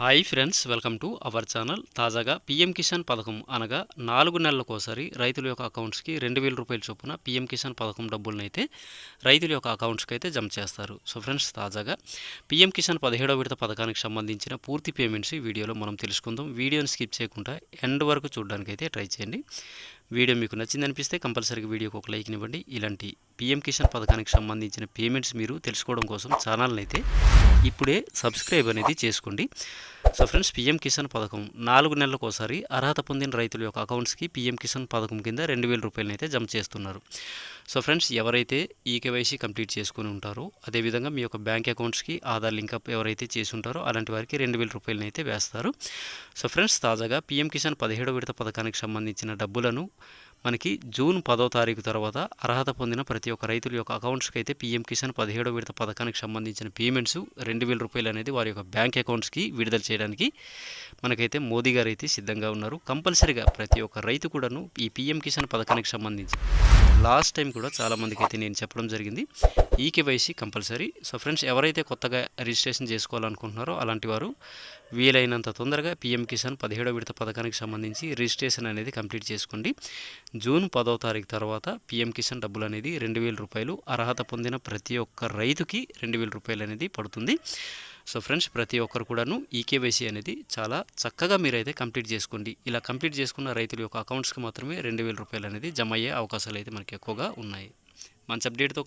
Hi friends welcome to our channel. తాజాగా PM Kisan పథకం అనగా నాలుగు నెలలకోసారి రైతుల యొక్క అకౌంట్స్కి రెండు వేల రూపాయల చొప్పున పీఎం కిసాన్ పథకం డబ్బులను అయితే రైతుల యొక్క అకౌంట్స్కి అయితే జమ చేస్తారు. సో ఫ్రెండ్స్ తాజాగా పీఎం కిసాన్ పదిహేడో విడత పథకానికి సంబంధించిన పూర్తి పేమెంట్స్ వీడియోలో మనం తెలుసుకుందాం. వీడియోని స్కిప్ చేయకుండా ఎండ్ వరకు చూడడానికి అయితే ట్రై చేయండి. వీడియో మీకు నచ్చిందనిపిస్తే కంపల్సరీగా వీడియోకి ఒక లైక్ ఇవ్వండి. ఇలాంటి పీఎం కిసాన్ పథకానికి సంబంధించిన పేమెంట్స్ మీరు తెలుసుకోవడం కోసం ఛానల్ని అయితే ఇప్పుడే సబ్స్క్రైబ్ అనేది చేసుకోండి. సో ఫ్రెండ్స్ పీఎం కిసాన్ పథకం నాలుగు నెలలకు ఒకసారి అర్హత పొందిన రైతుల యొక్క అకౌంట్స్కి పీఎం కిసాన్ పథకం కింద రెండు వేల రూపాయలను అయితే జమ చేస్తున్నారు. సో ఫ్రెండ్స్ ఎవరైతే ఈ కేవైసీ కంప్లీట్ చేసుకుని ఉంటారో అదేవిధంగా మీ యొక్క బ్యాంక్ అకౌంట్స్కి ఆధార్ లింకప్ ఎవరైతే చేసి ఉంటారో అలాంటి వారికి రెండు వేల రూపాయలను అయితే వేస్తారు. సో ఫ్రెండ్స్ తాజాగా పీఎం కిసాన్ పదిహేడో విడత పథకానికి సంబంధించిన డబ్బులను మనకి జూన్ పదో తారీఖు తర్వాత అర్హత పొందిన ప్రతి ఒక్క రైతుల యొక్క అకౌంట్స్కి అయితే పీఎం కిసాన్ పదిహేడో విడత పథకానికి సంబంధించిన పేమెంట్స్ రెండు వేల రూపాయలు అనేది వారి యొక్క బ్యాంక్ అకౌంట్స్కి విడుదల చేయడానికి మనకైతే మోదీ గారు అయితే సిద్ధంగా ఉన్నారు. కంపల్సరీగా ప్రతి ఒక్క రైతు కూడాను ఈ పీఎం కిసాన్ పథకానికి సంబంధించి లాస్ట్ టైం కూడా చాలామందికి అయితే నేను చెప్పడం జరిగింది. ఈ కేవైసీ కంపల్సరీ. సో ఫ్రెండ్స్ ఎవరైతే కొత్తగా రిజిస్ట్రేషన్ చేసుకోవాలనుకుంటున్నారో అలాంటి వారు వీలైనంత తొందరగా పీఎం కిసాన్ పదిహేడో విడత పథకానికి సంబంధించి రిజిస్ట్రేషన్ అనేది కంప్లీట్ చేసుకోండి. జూన్ పదో తారీఖు తర్వాత పీఎం కిసాన్ డబ్బులు అనేది రెండు వేల రూపాయలు అర్హత పొందిన ప్రతి ఒక్క రైతుకి రెండు వేల రూపాయలు అనేది పడుతుంది. సో ఫ్రెండ్స్ ప్రతి ఒక్కరు కూడాను ఈ కేవైసీ అనేది చాలా చక్కగా మీరైతే కంప్లీట్ చేసుకోండి. ఇలా కంప్లీట్ చేసుకున్న రైతుల యొక్క అకౌంట్స్కి మాత్రమే రెండు వేల రూపాయలు అనేది జమ అయ్యే అవకాశాలు అయితే మనకి ఎక్కువగా ఉన్నాయి. మంచి అప్డేట్తో